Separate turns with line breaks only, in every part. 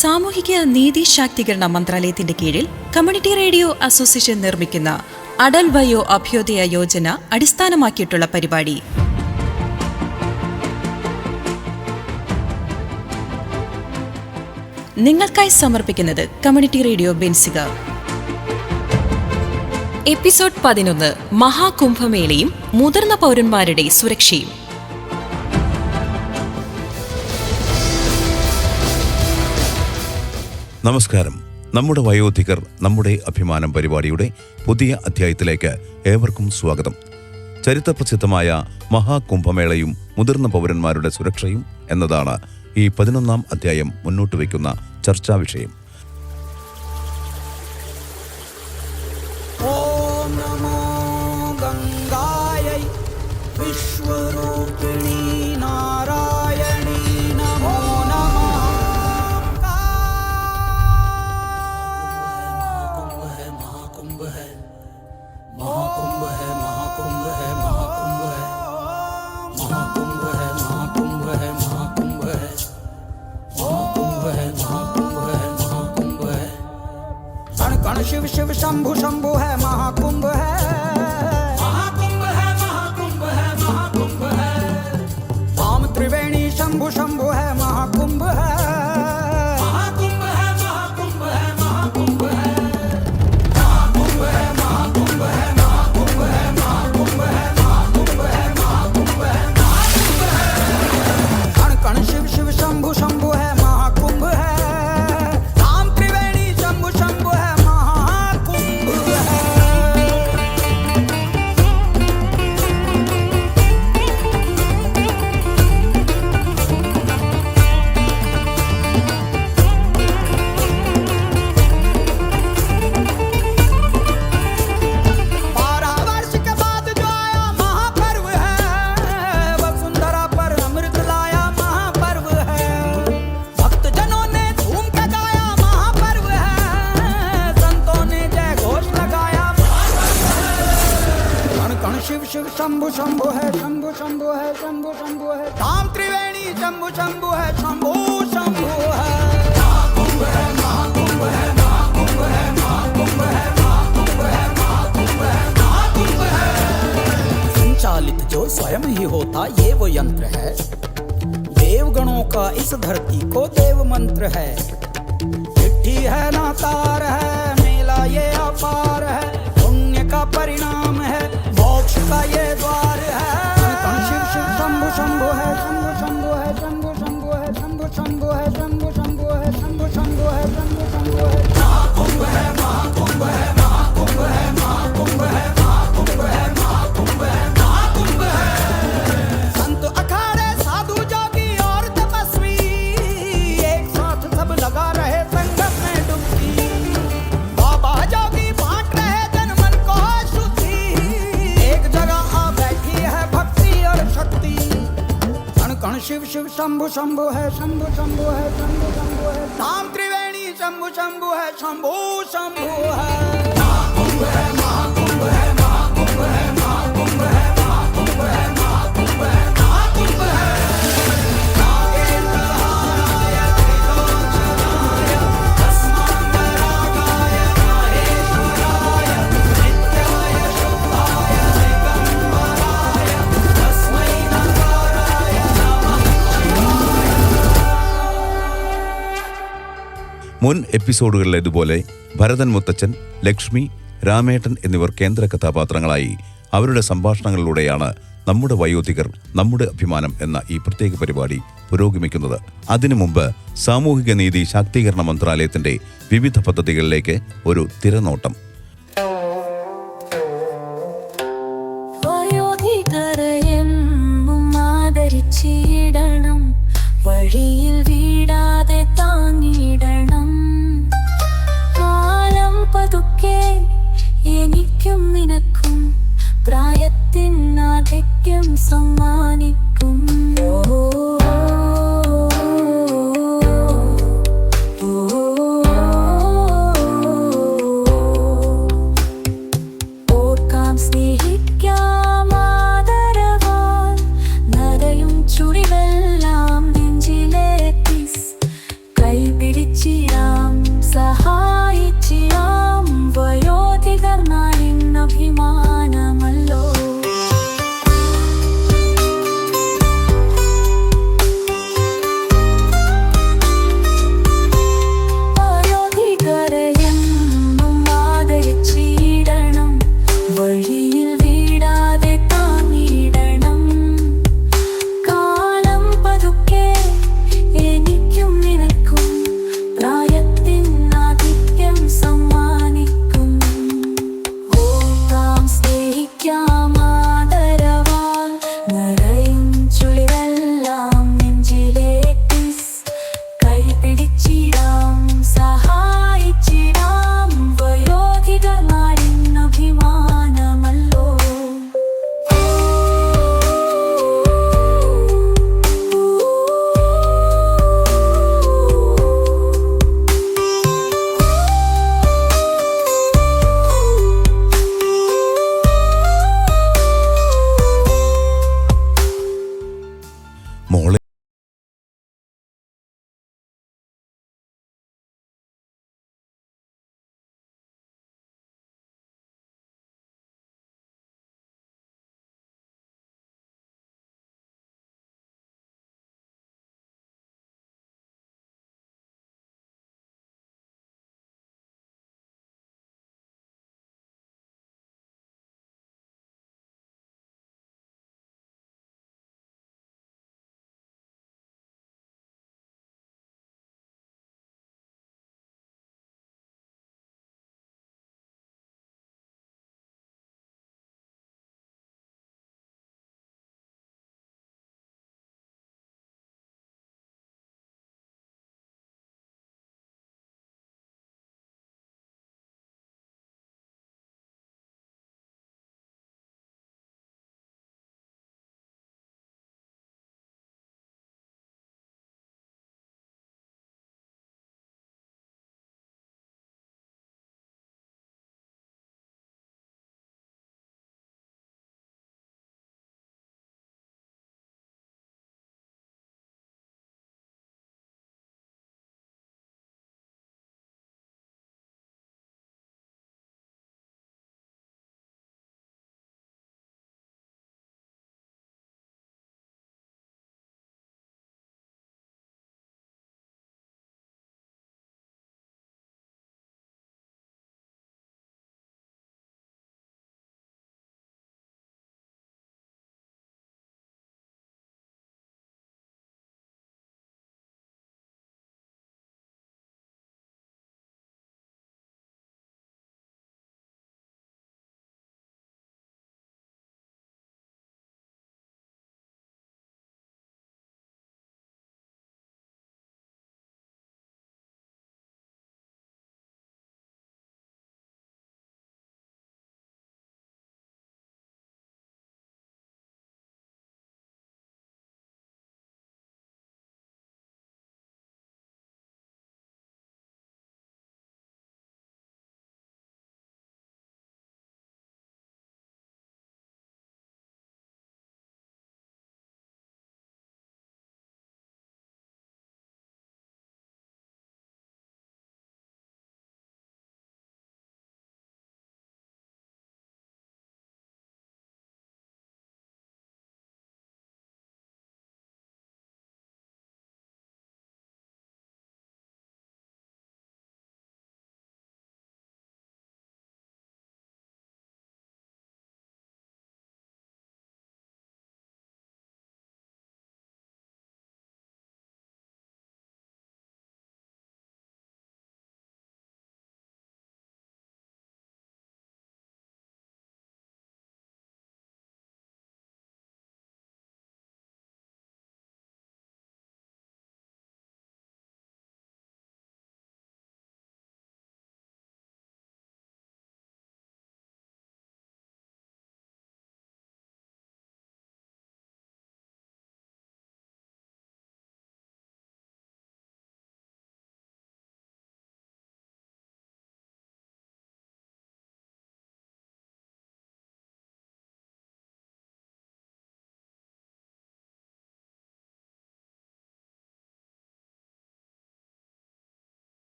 സാമൂഹിക നീതി ശാക്തീകരണ മന്ത്രാലയത്തിന്റെ കീഴിൽ കമ്മ്യൂണിറ്റി റേഡിയോ അസോസിയേഷൻ നിർമ്മിക്കുന്ന അടൽ വയോ അഭ്യോദയ യോജന അടിസ്ഥാനമാക്കിയിട്ടുള്ള പരിപാടി. നിങ്ങൾക്കായി സമർപ്പിക്കുന്നത് കമ്മ്യൂണിറ്റി റേഡിയോ ബെൻസിക. എപ്പിസോഡ് പതിനൊന്ന് മഹാകുംഭമേളയും മുതിർന്ന പൗരന്മാരുടെ സുരക്ഷയും.
നമസ്കാരം. നമ്മുടെ വയോധികർ നമ്മുടെ അഭിമാനം പരിപാടിയുടെ പുതിയ അധ്യായത്തിലേക്ക് ഏവർക്കും സ്വാഗതം. ചരിത്രപ്രസിദ്ധമായ മഹാകുംഭമേളയും മുതിർന്ന പൗരന്മാരുടെ സുരക്ഷയും എന്നതാണ് ഈ പതിനൊന്നാം അധ്യായം മുന്നോട്ട് വയ്ക്കുന്ന ചർച്ചാ വിഷയം.
जो स्वयं ही होता ये वो यंत्र है। देवगणों का इस धरती को देव मंत्र है। चिट्ठी है ना तार है, मेला ये अपार है। पुण्य का परिणाम है, मोक्ष का ये द्वार है। शिव शिव शंभु शंभु है, शंभु शंभु है, शंभु शंभु है, शंभु शंभु है, शंभु शंभु है, शंभु शंभु है, शंभु शिव शिव, शंभु शंभु है, शंभु शंभु है, शंभु शंभु है। धाम त्रिवेणी, शंभु शंभु है, शंभु शंभु है।
മുൻ എപ്പിസോഡുകളിലേതുപോലെ ഭരതൻ മുത്തച്ഛൻ ലക്ഷ്മി രാമേട്ടൻ എന്നിവർ കേന്ദ്ര കഥാപാത്രങ്ങളായി അവരുടെ സംഭാഷണങ്ങളിലൂടെയാണ് നമ്മുടെ വയോധികർ നമ്മുടെ അഭിമാനം എന്ന ഈ പ്രത്യേക പരിപാടി പുരോഗമിക്കുന്നത്. അതിനു മുമ്പ് സാമൂഹിക നീതി ശാക്തീകരണ മന്ത്രാലയത്തിന്റെ വിവിധ പദ്ധതികളിലേക്ക് ഒരു തിരനോട്ടം.
சம்மானிக்கும்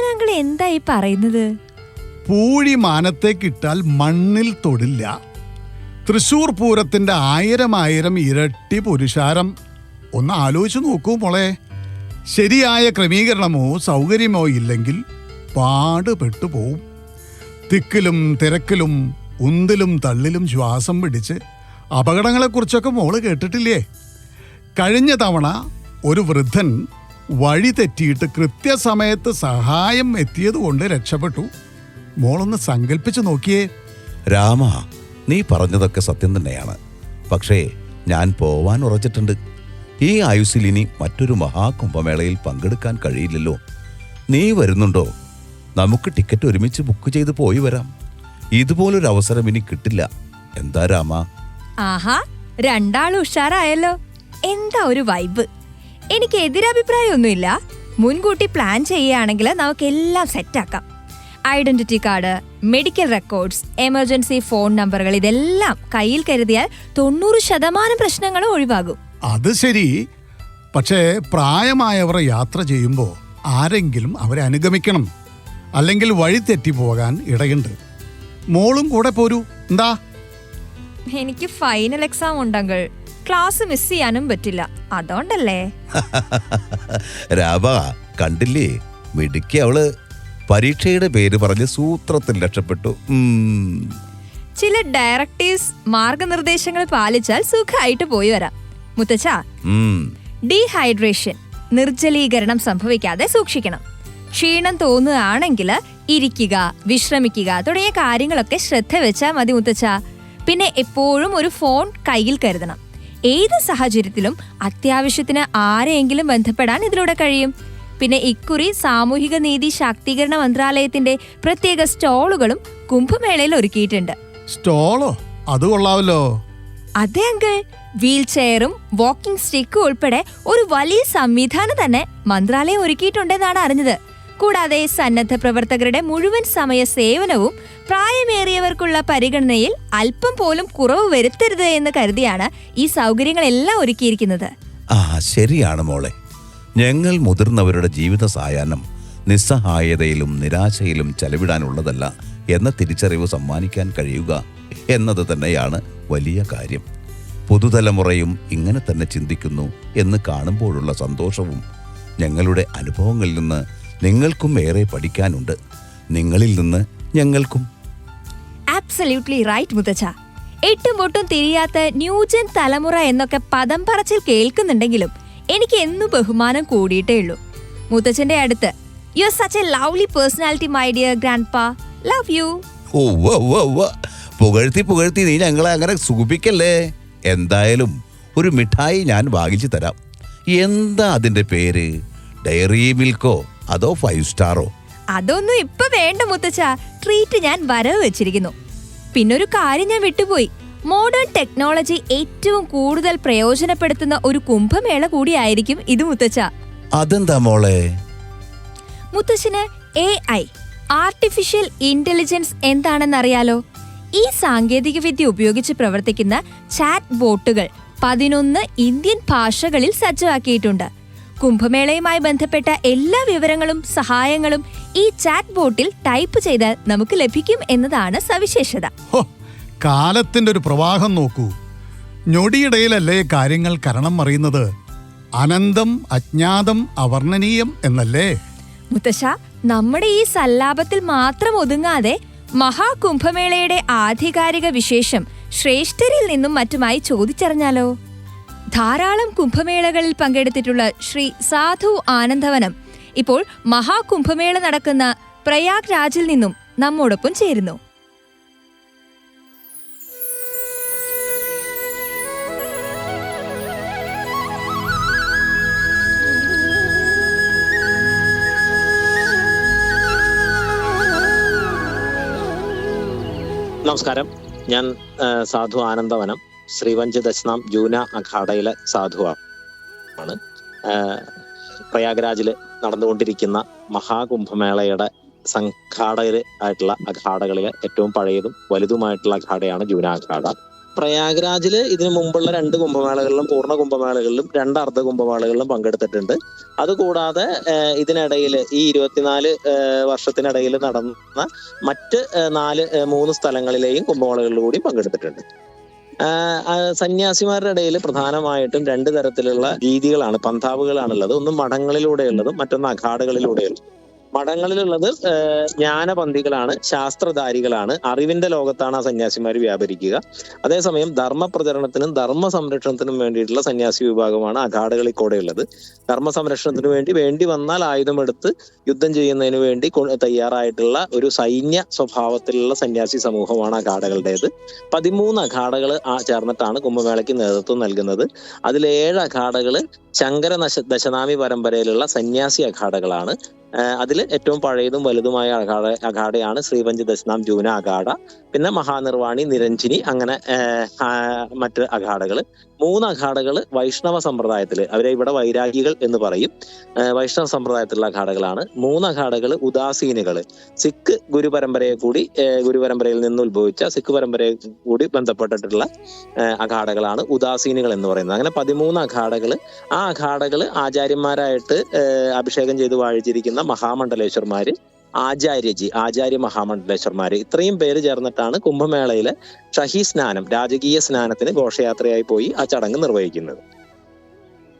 ലക്ഷ്മണാങ്കിൾ എന്തായി പറയുന്നത്?
പൂഴി മാനത്തേക്കിട്ടാൽ മണ്ണിൽ തൊടില്ല. തൃശൂർ പൂരത്തിന്റെ ആയിരം ആയിരം ഇരട്ടി പുരുഷാരം. ഒന്ന് ആലോചിച്ചു നോക്കൂ മോളെ. ശരിയായ ക്രമീകരണമോ സൗകര്യമോ ഇല്ലെങ്കിൽ പാടുപെട്ടു പോവും. തിക്കിലും തിരക്കിലും ഉന്തിലും തള്ളിലും ശ്വാസം പിടിച്ച് അപകടങ്ങളെക്കുറിച്ചൊക്കെ മോൾ കേട്ടിട്ടില്ലേ? കഴിഞ്ഞ തവണ ഒരു വൃദ്ധൻ വഴി തെറ്റിയിട്ട് കൃത്യസമയത്ത് സഹായം എത്തിയതുകൊണ്ട് രക്ഷപ്പെട്ടു. മോളൊന്ന് സങ്കല്പിച്ചു നോക്കിയേ.
രാമ നീ പറഞ്ഞതൊക്കെ സത്യം തന്നെയാണ്. പക്ഷേ ഞാൻ പോവാൻ ഉറച്ചിട്ടുണ്ട്. ഈ ആയുസ്സിൽ ഇനി മറ്റൊരു മഹാകുംഭമേളയിൽ പങ്കെടുക്കാൻ കഴിയില്ലല്ലോ. നീ വരുന്നുണ്ടോ? നമുക്ക് ടിക്കറ്റ് ഒരുമിച്ച് ബുക്ക് ചെയ്ത് പോയി വരാം. ഇതുപോലൊരു അവസരം ഇനി കിട്ടില്ല. എന്താ രാമ?
ആഹാ രണ്ടാളും ഉഷാറായല്ലോ. എന്താ ഒരു വൈബ്? എനിക്ക് എതിരഭിപ്രായമൊന്നുമില്ല. മുൻകൂട്ടി പ്ലാൻ ചെയ്യുകയാണെങ്കിൽ നമുക്ക് എല്ലാം സെറ്റാക്കാം identity card medical records emergency phone നമ്പറുകൾ ഇതെല്ലാം കയ്യിൽ കരുതിയാൽ തൊണ്ണൂറ് ശതമാനം പ്രശ്നങ്ങളും ഒഴിവാകും.
അത് ശരി. പക്ഷേ പ്രായമായവർ യാത്ര ചെയ്യുമ്പോൾ ആരെങ്കിലും അവരെ അനുഗമിക്കണം. അല്ലെങ്കിൽ വഴി തെറ്റി പോകാൻ ഇടയുണ്ട്. മോളും കൂടെ പോരൂ. എന്താ?
എനിക്ക് ഫൈനൽ എക്സാം ഉണ്ടെങ്കിൽ ക്ലാസ് മിസ് ചെയ്യാനും പറ്റില്ല. അതുകൊണ്ടല്ലേ?
രാമ കണ്ടില്ലേ? മിടുക്കി അവൾ പരീക്ഷയുടെ പേര് പറഞ്ഞ് സൂത്രത്തിൽ രക്ഷപ്പെട്ടു.
ചില ഡയറക്ടീവ്സ് മാർഗനിർദ്ദേശങ്ങൾ പാലിച്ചാൽ സുഖമായിട്ട് പോയി വരാം. മുത്തച്ഛ ഡീഹൈഡ്രേഷൻ നിർജലീകരണം സംഭവിക്കാതെ സൂക്ഷിക്കണം. ക്ഷീണം തോന്നുകയാണെങ്കിൽ ഇരിക്കുക വിശ്രമിക്കുക തുടങ്ങിയ കാര്യങ്ങളൊക്കെ ശ്രദ്ധ വെച്ചാൽ മതി മുത്തച്ഛ. പിന്നെ എപ്പോഴും ഒരു ഫോൺ കയ്യിൽ കരുതണം. ഏത് സാഹചര്യത്തിലും അത്യാവശ്യത്തിന് ആരെയെങ്കിലും ബന്ധപ്പെടാൻ ഇതിലൂടെ കഴിയും. പിന്നെ ഇക്കുറി സാമൂഹിക നീതി ശാക്തീകരണ മന്ത്രാലയത്തിന്റെ പ്രത്യേക സ്റ്റോളുകളും കുംഭമേളയിൽ ഒരുക്കിയിട്ടുണ്ട്.
സ്റ്റോളോ? അത് കൊള്ളാവല്ലോ.
അതെ അങ്കിൾ. വീൽ ചെയറും വാക്കിംഗ് സ്റ്റിക്കും ഉൾപ്പെടെ ഒരു വലിയ സംവിധാനം തന്നെ മന്ത്രാലയം ഒരുക്കിയിട്ടുണ്ടെന്നാണ് അറിഞ്ഞത്. കൂടാതെ സന്നദ്ധ പ്രവർത്തകരുടെ മുഴുവൻ സമയ സേവനവും പ്രായമേറിയവർക്കുള്ള പരിഗണനയിൽ അല്പം പോലും കുറവ് വരുത്തരുത് എന്ന് കരുതിയാണ് ഈ സൗകര്യങ്ങളെല്ലാം ഒരുക്കിയിരിക്കുന്നത്.
ആ ശരിയാണ് മോളെ. ഞങ്ങൾ മുതിർന്നവരുടെ ജീവിത സായാഹ്നം നിസ്സഹായതയിലും നിരാശയിലും ചെലവിടാനുള്ളതല്ല എന്ന തിരിച്ചറിവ് സമ്മാനിക്കാൻ കഴിയുക എന്നത് തന്നെയാണ് വലിയ കാര്യം. പുതുതലമുറയും ഇങ്ങനെ തന്നെ ചിന്തിക്കുന്നു എന്ന് കാണുമ്പോഴുള്ള സന്തോഷവും ഞങ്ങളുടെ അനുഭവങ്ങളിൽ നിന്ന് നിങ്ങൾക്കും ഏറെ പഠിക്കാനുണ്ട്. നിങ്ങളിൽ നിന്ന് ഞങ്ങൾക്കും.
ആബ്സല്യൂട്ട്ലി റൈറ്റ് മുത്തച്ഛ. എട്ടും ഒട്ടും തിരിയാത്ത ന്യൂജൻ തലമുറ എന്നൊക്കെ പദം പറച്ചിൽ കേൾക്കുന്നുണ്ടെങ്കിലും എനിക്ക് എന്നും ബഹുമാനം കൂടിയിട്ടേ ഉള്ളൂ. മുത്തച്ഛന്റെ അടുത്ത് you are such a lovely personality my dear grandpa love you
oh. പുകഴ്ത്തി പുകഴ്ത്തി നീ ഞങ്ങളെ അങ്ങനെ സുഖിപ്പിക്കല്ലേ? എന്തായാലും ഒരു മിഠായി ഞാൻ വാങ്ങിച്ചു തരാം. എന്താ അതിന്റെ പേര്? ഡയറി മിൽക്കോ അതോ ഫൈവ് സ്റ്റാറോ
അതൊന്നും ഇപ്പൊ വേണ്ട മുത്തച്ഛ. ട്രീറ്റ് ഞാൻ വരവ് വെച്ചിരിക്കുന്നു. പിന്നെ ഒരു കാര്യം ഞാൻ വിട്ടുപോയി. മോഡേൺ ടെക്നോളജി ഏറ്റവും കൂടുതൽ പ്രയോജനപ്പെടുത്തുന്ന ഒരു കുംഭമേള കൂടിയായിരിക്കും ഇത് മുത്തച്ഛ.
അതെന്താ മോളെ?
മുത്തശ്ശിന് എ ഐ ആർട്ടിഫിഷ്യൽ ഇന്റലിജൻസ് എന്താണെന്നറിയാലോ? ഈ സാങ്കേതിക വിദ്യ ഉപയോഗിച്ച് പ്രവർത്തിക്കുന്ന ചാറ്റ് ബോട്ടുകൾ പതിനൊന്ന് ഇന്ത്യൻ ഭാഷകളിൽ സജ്ജമാക്കിയിട്ടുണ്ട്. കുംഭമേളയുമായി ബന്ധപ്പെട്ട എല്ലാ വിവരങ്ങളും സഹായങ്ങളും ഈ ചാറ്റ് ബോട്ടിൽ ടൈപ്പ് ചെയ്താൽ നമുക്ക് ലഭിക്കും എന്നതാണ് സവിശേഷത.
കാലത്തിന്റെ ഒരു പ്രവാഹം നോക്കൂ. ഞൊടിയിടയിലല്ലേ കാര്യങ്ങൾ കരണം മറിയുന്നത് അനന്തം അജ്ഞാതം അവർണനീയം എന്നല്ലേ?
മുത്തശ്ശ നമ്മുടെ ഈ സല്ലാപത്തിൽ മാത്രം ഒതുങ്ങാതെ മഹാകുംഭമേളയുടെ ആധികാരിക വിശേഷം ശ്രേഷ്ഠരിൽ നിന്നും മറ്റുമായി ചോദിച്ചറിഞ്ഞാലോ? ധാരാളം കുംഭമേളകളിൽ പങ്കെടുത്തിട്ടുള്ള ശ്രീ സാധു ആനന്ദവനം ഇപ്പോൾ മഹാകുംഭമേള നടക്കുന്ന പ്രയാഗ് രാജിൽ നിന്നും നമ്മോടൊപ്പം ചേരുന്നു.
നമസ്കാരം. ഞാൻ സാധു ആനന്ദവനം. ശ്രീവഞ്ച് ദശനാം ജൂന അഖാഡയിലെ സാധുവാണ് പ്രയാഗ്രാജിൽ നടന്നുകൊണ്ടിരിക്കുന്ന മഹാകുംഭമേളയുടെ സംഘാടകർ ആയിട്ടുള്ള അഖാഡകളിലെ ഏറ്റവും പഴയതും വലുതുമായിട്ടുള്ള അഖാഡയാണ് ജൂന അഖാഡ പ്രയാഗ്രാജിൽ ഇതിനു മുമ്പുള്ള രണ്ട് കുംഭമേളകളിലും പൂർണ കുംഭമേളകളിലും രണ്ട് അർദ്ധ കുംഭമേളകളിലും പങ്കെടുത്തിട്ടുണ്ട്. അതുകൂടാതെ ഇതിനിടയിൽ ഈ ഇരുപത്തിനാല് വർഷത്തിനിടയിൽ നടന്ന മറ്റ് നാല് മൂന്ന് സ്ഥലങ്ങളിലെയും കുംഭമേളകളിലൂടെയും പങ്കെടുത്തിട്ടുണ്ട്. സന്യാസിമാരുടെ ഇടയിൽ പ്രധാനമായിട്ടും രണ്ട് തരത്തിലുള്ള രീതികളാണ് പന്താവുകളാണുള്ളത് ഒന്ന് മഠങ്ങളിലൂടെയുള്ളതും മറ്റൊന്ന് അഖാഡകളിലൂടെയുള്ളതും. മഠങ്ങളിലുള്ളത് ജ്ഞാനപന്തികളാണ് ശാസ്ത്രധാരികളാണ്. അറിവിന്റെ ലോകത്താണ് ആ സന്യാസിമാർ വ്യാപരിക്കുക. അതേസമയം ധർമ്മ പ്രചരണത്തിനും ധർമ്മ സംരക്ഷണത്തിനും വേണ്ടിയിട്ടുള്ള സന്യാസി വിഭാഗമാണ് അഘാടകളിൽ കൂടെ ഉള്ളത് ധർമ്മ സംരക്ഷണത്തിന് വേണ്ടി വേണ്ടി വന്നാൽ ആയുധമെടുത്ത് യുദ്ധം ചെയ്യുന്നതിന് വേണ്ടി തയ്യാറായിട്ടുള്ള ഒരു സൈന്യ സ്വഭാവത്തിലുള്ള സന്യാസി സമൂഹമാണ് അഘാടകളുടേത് പതിമൂന്ന് ആ ചേർന്നിട്ടാണ് കുംഭമേളയ്ക്ക് നേതൃത്വം നൽകുന്നത്. അതിൽ ഏഴ് അഖാഡകൾ ശങ്കര ദശനാമി പരമ്പരയിലുള്ള സന്യാസി അഖാഡകളാണ്. അതിൽ ഏറ്റവും പഴയതും വലുതുമായ അഖാഡ അഖാഡയാണ് ശ്രീപഞ്ച് ദശനാം ജൂന അഖാഡ പിന്നെ മഹാനിർവാണി നിരഞ്ജിനി അങ്ങനെ മറ്റ് അഖാഡകൾ മൂന്ന് അഖാഡകൾ വൈഷ്ണവ സമ്പ്രദായത്തിൽ അവരെ ഇവിടെ വൈരാഗികൾ എന്ന് പറയും. വൈഷ്ണവ സമ്പ്രദായത്തിലുള്ള അഖാഡകളാണ് മൂന്ന് അഖാഡകൾ ഉദാസീനുകൾ. സിഖ് ഗുരു ഗുരുപരമ്പരയെ കൂടി ഗുരു ഗുരുപരമ്പരയിൽ നിന്ന് ഉത്ഭവിച്ച സിഖ് പരമ്പരയെ കൂടി ബന്ധപ്പെട്ടിട്ടുള്ള അഖാഡകളാണ് ഉദാസീനുകൾ എന്ന് പറയുന്നത്. അങ്ങനെ പതിമൂന്ന് അഖാഡകൾ ആ അഖാഡകൾ ആചാര്യന്മാരായിട്ട് അഭിഷേകം ചെയ്ത് വാഴിച്ചിരിക്കുന്ന മഹാമണ്ഡലേശ്വർമാര് ആചാര്യജി ആചാര്യ മഹാമണ്ഡലേശ്വർമാര് ഇത്രയും പേര് ചേർന്നിട്ടാണ് കുംഭമേളയിലെ ഷഹി സ്നാനം രാജകീയ സ്നാനത്തിന് ഘോഷയാത്രയായി പോയി ആ ചടങ്ങ് നിർവഹിക്കുന്നത്.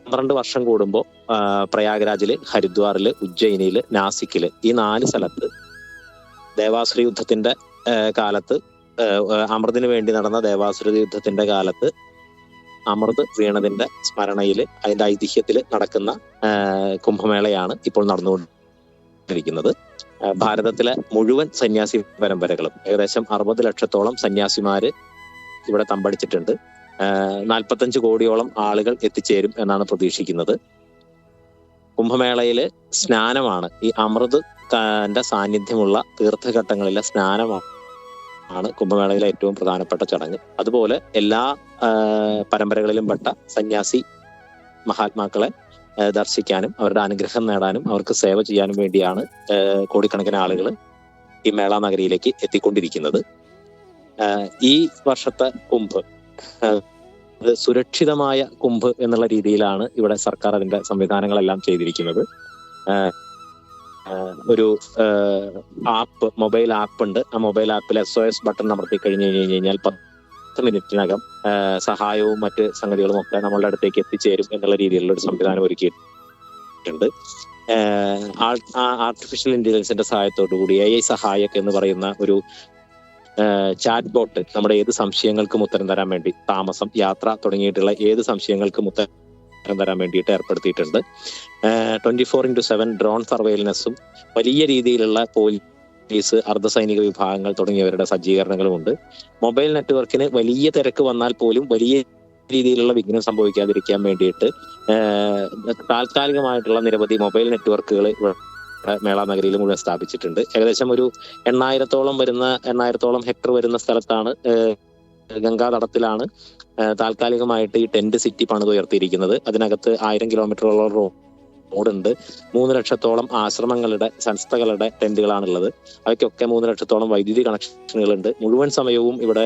പന്ത്രണ്ട് വർഷം കൂടുമ്പോൾ പ്രയാഗ്രാജിൽ ഹരിദ്വാറിൽ ഉജ്ജയിനിയിൽ നാസിക്കിൽ ഈ നാല് സ്ഥലത്ത് ദേവാസുര യുദ്ധത്തിന്റെ കാലത്ത് അമൃതിന് വേണ്ടി നടന്ന ദേവാസുര യുദ്ധത്തിന്റെ കാലത്ത് അമൃത് വീണതിന്റെ സ്മരണയിൽ അതിന്റെ ഐതിഹ്യത്തിൽ നടക്കുന്ന കുംഭമേളയാണ് ഇപ്പോൾ നടന്നുകൊണ്ടിരിക്കുന്നത്. ഏഹ്, ഭാരതത്തിലെ മുഴുവൻ സന്യാസി പരമ്പരകളും ഏകദേശം അറുപത് ലക്ഷത്തോളം സന്യാസിമാര് ഇവിടെ തമ്പടിച്ചിട്ടുണ്ട്. നാൽപ്പത്തഞ്ച് കോടിയോളം ആളുകൾ എത്തിച്ചേരും എന്നാണ് പ്രതീക്ഷിക്കുന്നത്. കുംഭമേളയിലെ സ്നാനമാണ്. ഈ അമൃത് സാന്നിധ്യമുള്ള തീർത്ഥഘട്ടങ്ങളിലെ സ്നാനമാണ് ആണ് കുംഭമേളയിലെ ഏറ്റവും പ്രധാനപ്പെട്ട ചടങ്ങ്. അതുപോലെ എല്ലാ പരമ്പരകളിലും പെട്ട സന്യാസി മഹാത്മാക്കളെ ദർശിക്കാനും അവരുടെ അനുഗ്രഹം നേടാനും അവർക്ക് സേവ ചെയ്യാനും വേണ്ടിയാണ് കോടിക്കണക്കിന് ആളുകൾ ഈ മേള നഗരിയിലേക്ക് എത്തിക്കൊണ്ടിരിക്കുന്നത്. ഈ വർഷത്തെ കുംഭ് സുരക്ഷിതമായ കുംഭ് എന്നുള്ള രീതിയിലാണ് ഇവിടെ സർക്കാർ അതിന്റെ സംവിധാനങ്ങളെല്ലാം ചെയ്തിരിക്കുന്നത്. ഒരു ആപ്പ് മൊബൈൽ ആപ്പ് ഉണ്ട്. ആ മൊബൈൽ ആപ്പിൽ എസ് ഒ എസ് ബട്ടൺ അമർത്തി കഴിഞ്ഞു കഴിഞ്ഞു കഴിഞ്ഞാൽ മിനിറ്റിനകം സഹായവും മറ്റ് സംഗതികളും ഒക്കെ നമ്മളുടെ അടുത്തേക്ക് എത്തിച്ചേരും എന്നുള്ള രീതിയിലുള്ള ഒരു സംവിധാനം ഒരുക്കിയിട്ടുണ്ട്. ആർട്ടിഫിഷ്യൽ ഇന്റലിജൻസിന്റെ സഹായത്തോടു കൂടി എ ഐ സഹായക് എന്ന് പറയുന്ന ഒരു ചാറ്റ് ബോട്ട് നമ്മുടെ ഏത് സംശയങ്ങൾക്കും ഉത്തരം തരാൻ വേണ്ടി താമസം യാത്ര തുടങ്ങിയിട്ടുള്ള ഏത് സംശയങ്ങൾക്കും ഉത്തരം തരാൻ വേണ്ടിയിട്ട് ഏർപ്പെടുത്തിയിട്ടുണ്ട്. Twenty four into seven drone സർവൈലൻസും വലിയ രീതിയിലുള്ള പോലീസ് അർദ്ധസൈനിക വിഭാഗങ്ങൾ തുടങ്ങിയവരുടെ സജ്ജീകരണങ്ങളും ഉണ്ട് മൊബൈൽ നെറ്റ്വർക്കിന് വലിയ തിരക്ക് വന്നാൽ പോലും വലിയ രീതിയിലുള്ള വിഘ്നം സംഭവിക്കാതിരിക്കാൻ വേണ്ടിയിട്ട് താൽക്കാലികമായിട്ടുള്ള നിരവധി മൊബൈൽ നെറ്റ്വർക്കുകൾ മേള നഗരിയിൽ മുഴുവൻ സ്ഥാപിച്ചിട്ടുണ്ട്. ഏകദേശം ഒരു എണ്ണായിരത്തോളം വരുന്ന എണ്ണായിരത്തോളം ഹെക്ടർ വരുന്ന സ്ഥലത്താണ് ഗംഗാ ഗംഗാതടത്തിലാണ് ഏഹ്, താൽക്കാലികമായിട്ട് ഈ ടെന്റ് സിറ്റി പണിതുയർത്തിയിരിക്കുന്നത്. അതിനകത്ത് ആയിരം കിലോമീറ്ററോളം റോ റോഡുണ്ട് മൂന്ന് ലക്ഷത്തോളം ആശ്രമങ്ങളുടെ സംസ്ഥകളുടെ ടെന്റുകളാണുള്ളത്. അവയ്ക്കൊക്കെ മൂന്ന് ലക്ഷത്തോളം വൈദ്യുതി കണക്ഷനുകളുണ്ട്. മുഴുവൻ സമയവും ഇവിടെ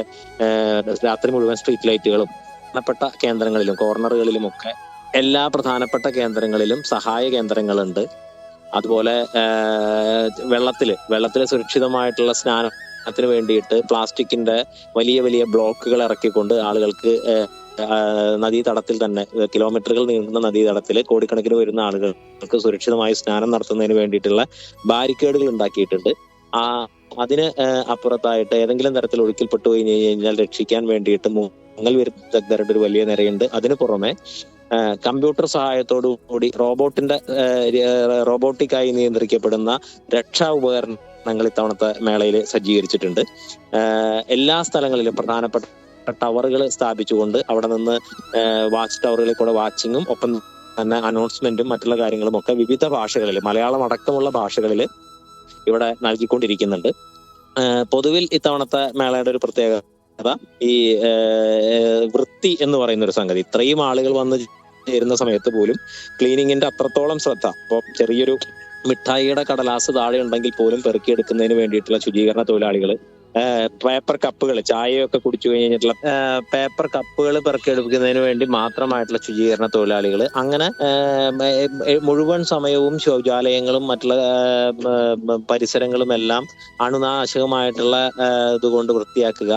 രാത്രി മുഴുവൻ സ്ട്രീറ്റ് ലൈറ്റുകളും പ്രധാനപ്പെട്ട കേന്ദ്രങ്ങളിലും കോർണറുകളിലും ഒക്കെ എല്ലാ പ്രധാനപ്പെട്ട കേന്ദ്രങ്ങളിലും സഹായ കേന്ദ്രങ്ങളുണ്ട്. അതുപോലെ വെള്ളത്തിൽ വെള്ളത്തിൽ സുരക്ഷിതമായിട്ടുള്ള സ്നാനത്തിന് വേണ്ടിയിട്ട് പ്ലാസ്റ്റിക്കിന്റെ വലിയ വലിയ ബ്ലോക്കുകൾ ഇറക്കിക്കൊണ്ട് ആളുകൾക്ക് നദീതടത്തിൽ തന്നെ കിലോമീറ്ററുകൾ നീളുന്ന നദീതടത്തിൽ കോടിക്കണക്കിന് വരുന്ന ആളുകൾക്ക് സുരക്ഷിതമായി സ്നാനം നടത്തുന്നതിന് വേണ്ടിയിട്ടുള്ള ബാരിക്കേഡുകൾ ഉണ്ടാക്കിയിട്ടുണ്ട്. ആ അതിന് അപ്പുറത്തായിട്ട് ഏതെങ്കിലും തരത്തിൽ ഒഴുക്കിൽപ്പെട്ടു കഴിഞ്ഞു കഴിഞ്ഞാൽ രക്ഷിക്കാൻ വേണ്ടിയിട്ട് മുങ്ങൽ വിരുദ്ധരുടെ ഒരു വലിയ നിരയുണ്ട്. അതിന് പുറമെ കമ്പ്യൂട്ടർ സഹായത്തോടു കൂടി റോബോട്ടിന്റെ റോബോട്ടിക്കായി നിയന്ത്രിക്കപ്പെടുന്ന രക്ഷാ ഉപകരണങ്ങൾ ഇത്തവണത്തെ മേളയിൽ സജ്ജീകരിച്ചിട്ടുണ്ട്. എല്ലാ സ്ഥലങ്ങളിലും പ്രധാനപ്പെട്ട ടവറുകൾ സ്ഥാപിച്ചുകൊണ്ട് അവിടെ നിന്ന് വാച്ച് ടവറുകളിൽ കൂടെ വാച്ചിങ്ങും ഒപ്പം തന്നെ അനൗൺസ്മെന്റും മറ്റുള്ള കാര്യങ്ങളും ഒക്കെ വിവിധ ഭാഷകളിൽ മലയാളം അടക്കമുള്ള ഭാഷകളിൽ ഇവിടെ നൽകിക്കൊണ്ടിരിക്കുന്നുണ്ട്. പൊതുവിൽ ഇത്തവണത്തെ മേളയുടെ ഒരു പ്രത്യേകത ഈ വൃത്തി എന്ന് പറയുന്ന ഒരു സംഗതി. ഇത്രയും ആളുകൾ വന്ന് ചേരുന്ന സമയത്ത് പോലും ക്ലീനിങ്ങിന്റെ അത്രത്തോളം ശ്രദ്ധ ഇപ്പോൾ ചെറിയൊരു മിഠായിയുടെ കടലാസ് താഴെ ഉണ്ടെങ്കിൽ പോലും പെറുക്കിയെടുക്കുന്നതിന് വേണ്ടിയിട്ടുള്ള ശുചീകരണ തൊഴിലാളികൾ പേപ്പർ കപ്പുകൾ ചായയൊക്കെ കുടിച്ചു കഴിഞ്ഞിട്ടുള്ള പേപ്പർ കപ്പുകൾ പെറുക്കിയെടുക്കുന്നതിന് വേണ്ടി മാത്രമായിട്ടുള്ള ശുചീകരണ തൊഴിലാളികൾ അങ്ങനെ മുഴുവൻ സമയവും ശൗചാലയങ്ങളും മറ്റുള്ള പരിസരങ്ങളും എല്ലാം അണുനാശകമായിട്ടുള്ള ഇതുകൊണ്ട് വൃത്തിയാക്കുക.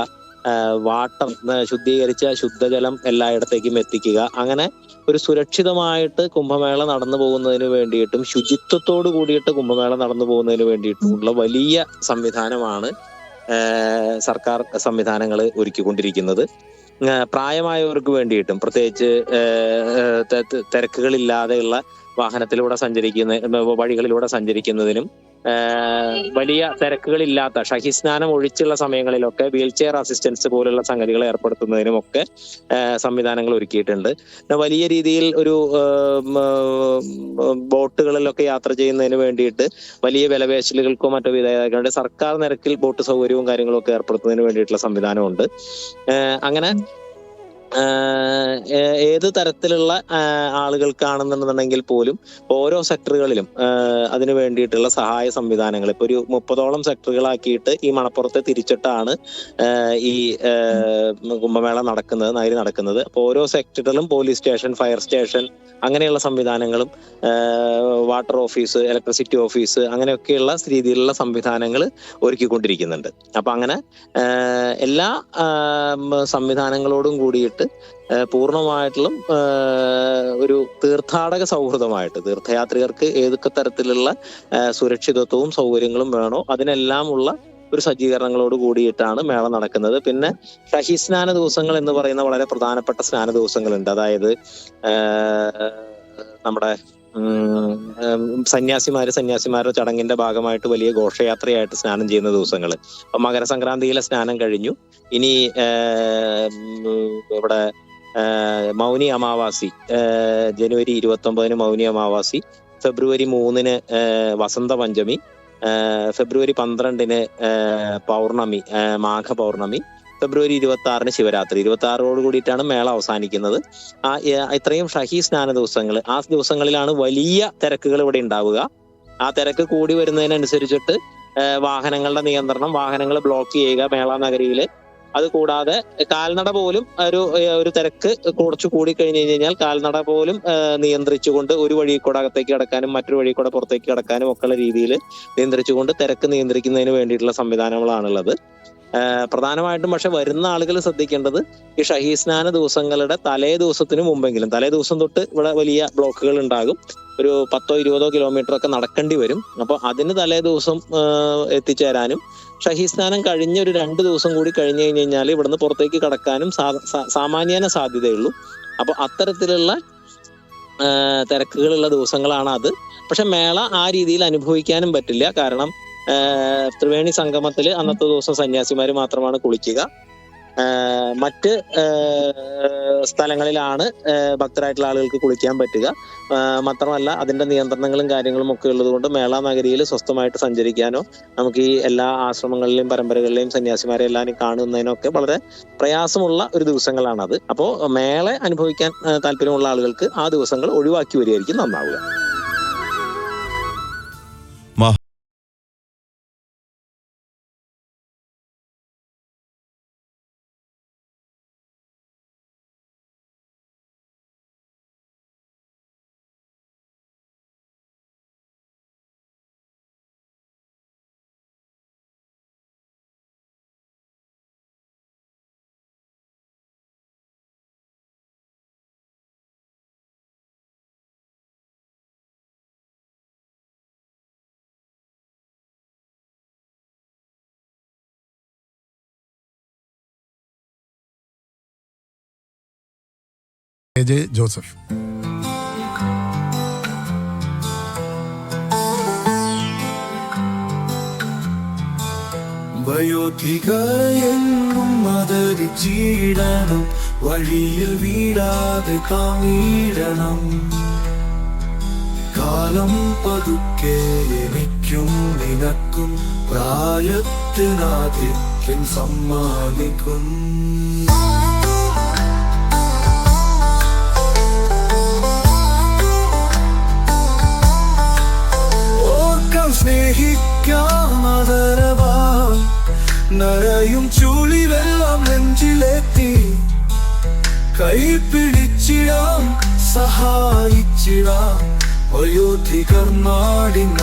വാട്ടർ ശുദ്ധീകരിച്ച ശുദ്ധജലം എല്ലായിടത്തേക്കും എത്തിക്കുക. അങ്ങനെ ഒരു സുരക്ഷിതമായിട്ട് കുംഭമേള നടന്നു പോകുന്നതിന് വേണ്ടിയിട്ടും ശുചിത്വത്തോട് കൂടിയിട്ട് കുംഭമേള നടന്നു പോകുന്നതിന് വേണ്ടിയിട്ടുമുള്ള വലിയ സംവിധാനമാണ് സർക്കാർ സംവിധാനങ്ങൾ ഒരുക്കിക്കൊണ്ടിരിക്കുന്നത്. പ്രായമായവർക്ക് വേണ്ടിയിട്ടും പ്രത്യേകിച്ച് തിരക്കുകളില്ലാതെയുള്ള വാഹനത്തിലൂടെ സഞ്ചരിക്കുന്ന വഴികളിലൂടെ സഞ്ചരിക്കുന്നതിനും വലിയ തിരക്കുകളില്ലാത്ത ഷഹിസ്നാനം ഒഴിച്ചുള്ള സമയങ്ങളിലൊക്കെ വീൽ ചെയർ അസിസ്റ്റൻസ് പോലുള്ള സംഗതികൾ ഏർപ്പെടുത്തുന്നതിനും ഒക്കെ സംവിധാനങ്ങൾ ഒരുക്കിയിട്ടുണ്ട്. വലിയ രീതിയിൽ ഒരു ബോട്ടുകളിലൊക്കെ യാത്ര ചെയ്യുന്നതിന് വേണ്ടിയിട്ട് വലിയ വിലപേശലുകൾക്കോ മറ്റോ വിധേയകളുടെ സർക്കാർ നിരക്കിൽ ബോട്ട് സൗകര്യവും കാര്യങ്ങളും ഒക്കെ ഏർപ്പെടുത്തുന്നതിന് വേണ്ടിയിട്ടുള്ള സംവിധാനമുണ്ട്. അങ്ങനെ ഏത് തരത്തിലുള്ള ആളുകൾക്കാണെന്നുണ്ടെങ്കിൽ പോലും ഓരോ സെക്ടറുകളിലും അതിനു വേണ്ടിയിട്ടുള്ള സഹായ സംവിധാനങ്ങൾ. ഇപ്പൊ ഒരു മുപ്പതോളം സെക്ടറുകളാക്കിയിട്ട് ഈ മണപ്പുറത്തെ തിരിച്ചിട്ടാണ് ഈ കുംഭമേള നടക്കുന്നത് നഗരി നടക്കുന്നത്. അപ്പൊ ഓരോ സെക്ടറിലും പോലീസ് സ്റ്റേഷൻ ഫയർ സ്റ്റേഷൻ അങ്ങനെയുള്ള സംവിധാനങ്ങളും വാട്ടർ ഓഫീസ് ഇലക്ട്രിസിറ്റി ഓഫീസ് അങ്ങനെയൊക്കെയുള്ള രീതിയിലുള്ള സംവിധാനങ്ങൾ ഒരുക്കിക്കൊണ്ടിരിക്കുന്നുണ്ട്. അപ്പൊ അങ്ങനെ എല്ലാ സംവിധാനങ്ങളോടും കൂടിയിട്ട് ഏഹ് പൂർണമായിട്ടും ഒരു തീർത്ഥാടക സൗഹൃദമായിട്ട് തീർത്ഥയാത്രികർക്ക് ഏതൊക്കെ തരത്തിലുള്ള സുരക്ഷിതത്വവും സൗകര്യങ്ങളും വേണോ അതിനെല്ലാം ഉള്ള ഒരു സജ്ജീകരണങ്ങളോട് കൂടിയിട്ടാണ് മേള നടക്കുന്നത്. പിന്നെ ഷഹി സ്നാന ദിവസങ്ങൾ എന്ന് പറയുന്ന വളരെ പ്രധാനപ്പെട്ട സ്നാന ദിവസങ്ങളുണ്ട്. അതായത് നമ്മുടെ സന്യാസിമാര് സന്യാസിമാരുടെ ചടങ്ങിന്റെ ഭാഗമായിട്ട് വലിയ ഘോഷയാത്രയായിട്ട് സ്നാനം ചെയ്യുന്ന ദിവസങ്ങൾ അപ്പൊ മകരസംക്രാന്തിയിലെ സ്നാനം കഴിഞ്ഞു. ഇനി ഇവിടെ മൗനി അമാവാസി ജനുവരി ഇരുപത്തി ഒമ്പതിന് മൗനി അമാവാസി ഫെബ്രുവരി മൂന്നിന് വസന്ത പഞ്ചമി ഫെബ്രുവരി പന്ത്രണ്ടിന് പൗർണമി മാഘ പൗർണമി ഫെബ്രുവരി ഇരുപത്തി ആറിന് ശിവരാത്രി. ഇരുപത്തി ആറോട് കൂടിയിട്ടാണ് മേള അവസാനിക്കുന്നത്. ആ ഇത്രയും ഷഹി സ്നാന ദിവസങ്ങൾ ആ ദിവസങ്ങളിലാണ് വലിയ തിരക്കുകൾ ഇവിടെ ഉണ്ടാവുക. ആ തിരക്ക് കൂടി വരുന്നതിനനുസരിച്ചിട്ട് വാഹനങ്ങളുടെ നിയന്ത്രണം വാഹനങ്ങൾ ബ്ലോക്ക് ചെയ്യുക മേള നഗരിയിൽ അത് കൂടാതെ കാൽനട പോലും ഒരു ഒരു തിരക്ക് കുറച്ചു കൂടി കഴിഞ്ഞു കഴിഞ്ഞാൽ കാൽനട പോലും നിയന്ത്രിച്ചുകൊണ്ട് ഒരു വഴി കൂടെ അകത്തേക്ക് കിടക്കാനും മറ്റൊരു വഴി കൂടെ പുറത്തേക്ക് കിടക്കാനും ഒക്കെയുള്ള രീതിയിൽ നിയന്ത്രിച്ചുകൊണ്ട് തിരക്ക് നിയന്ത്രിക്കുന്നതിന് വേണ്ടിയിട്ടുള്ള സംവിധാനങ്ങളാണുള്ളത്. പ്രധാനമായിട്ടും പക്ഷെ വരുന്ന ആളുകൾ ശ്രദ്ധിക്കേണ്ടത് ഈ ഷഹീ സ്നാന ദിവസങ്ങളുടെ തലേ ദിവസത്തിന് മുമ്പെങ്കിലും തലേ ദിവസം തൊട്ട് ഇവിടെ വലിയ ബ്ലോക്കുകൾ ഉണ്ടാകും. ഒരു പത്തോ ഇരുപതോ കിലോമീറ്റർ ഒക്കെ നടക്കേണ്ടി വരും. അപ്പൊ അതിന് തലേ ദിവസം എത്തിച്ചേരാനും ഷഹീ സ്നാനം കഴിഞ്ഞ ഒരു രണ്ട് ദിവസം കൂടി കഴിഞ്ഞു കഴിഞ്ഞ് കഴിഞ്ഞാൽ ഇവിടുന്ന് പുറത്തേക്ക് കടക്കാനും സാമാന്യേന സാധ്യതയുള്ളൂ. അപ്പൊ അത്തരത്തിലുള്ള തിരക്കുകളുള്ള ദിവസങ്ങളാണ് അത് പക്ഷെ മേള ആ രീതിയിൽ അനുഭവിക്കാനും പറ്റില്ല. കാരണം ത്രിവേണി സംഗമത്തിൽ അന്നത്തെ ദിവസം സന്യാസിമാര് മാത്രമാണ് കുളിക്കുക. മറ്റ് സ്ഥലങ്ങളിലാണ് ഭക്തരായിട്ടുള്ള ആളുകൾക്ക് കുളിക്കാൻ പറ്റുക. മാത്രമല്ല അതിന്റെ നിയന്ത്രണങ്ങളും കാര്യങ്ങളും ഒക്കെ ഉള്ളതുകൊണ്ട് മേള നഗരിയിൽ സ്വസ്ഥമായിട്ട് സഞ്ചരിക്കാനോ നമുക്ക് ഈ എല്ലാ ആശ്രമങ്ങളിലെയും പരമ്പരകളിലെയും സന്യാസിമാരെ എല്ലാവരും കാണുന്നതിനൊക്കെ വളരെ പ്രയാസമുള്ള ഒരു ദിവസങ്ങളാണത്. അപ്പോൾ മേള അനുഭവിക്കാൻ താല്പര്യമുള്ള ആളുകൾക്ക് ആ ദിവസങ്ങൾ ഒഴിവാക്കി വരികയായിരിക്കും നന്നാവുക.
A J Joseph.
വയോധികയെന്നും മദരിച്ചിടണം വഴിയിൽ വീടാതെ കാമീടണം കാലം പതുക്കെ എനിക്കും നിനക്കും പ്രായത്തിനാധിക്യം സമ്മാനിക്കും. ഓർക്കാം ചൂളി വെള്ളം
നരയും നെഞ്ചിലെത്തി. കൈ പിടിച്ചിടാം സഹായിച്ചിടാം. വയോധികർ നാടിൻ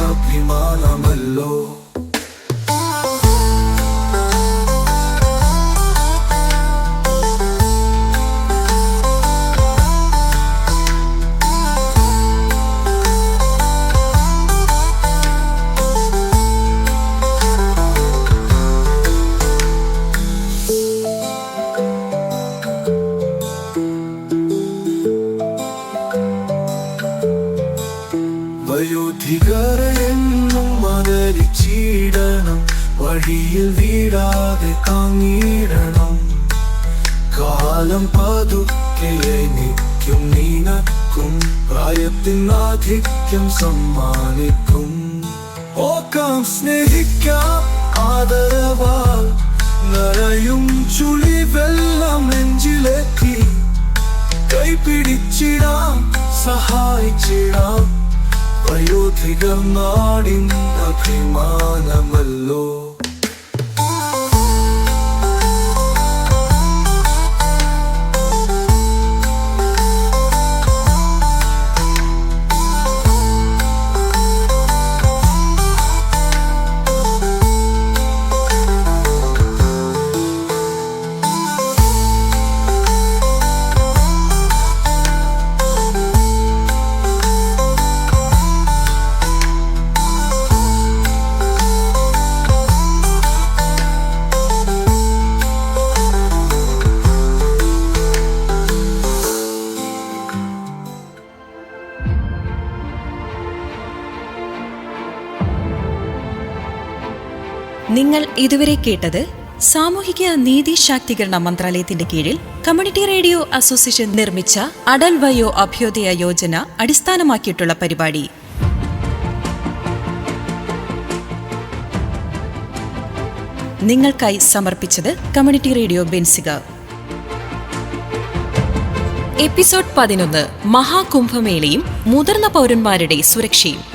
വഴിയിൽ വീടാതെ കാങ്ങിടണം കാലം പതുക്കെ എനിക്കും നിനക്കും പ്രായത്തിനാധിക്യം സമ്മാനിക്കും. ഓക്കാം സ്നേഹിക്കാം ആദരവാൽ. നരയും വെള്ളം നെഞ്ചിലെത്തി കൈപിടിച്ചിടാം സഹായിച്ചിടാം. വയോധികർ നാടിൻ അഭിമാനമല്ലോ.
ഇതുവരെ കേട്ടത് സാമൂഹിക നീതി ശാക്തീകരണ മന്ത്രാലയത്തിന്റെ കീഴിൽ കമ്മ്യൂണിറ്റി റേഡിയോ അസോസിയേഷൻ നിർമ്മിച്ച അടൽ വയോ അഭ്യോദയ യോജന അടിസ്ഥാനമാക്കിയിട്ടുള്ള പരിപാടി. നിങ്ങൾക്കായി സമർപ്പിച്ചത് കമ്മ്യൂണിറ്റി റേഡിയോ ബെൻസിക. എപ്പിസോഡ് പതിനൊന്ന് മഹാകുംഭമേളയും മുതിർന്ന പൗരന്മാരുടെ സുരക്ഷയും.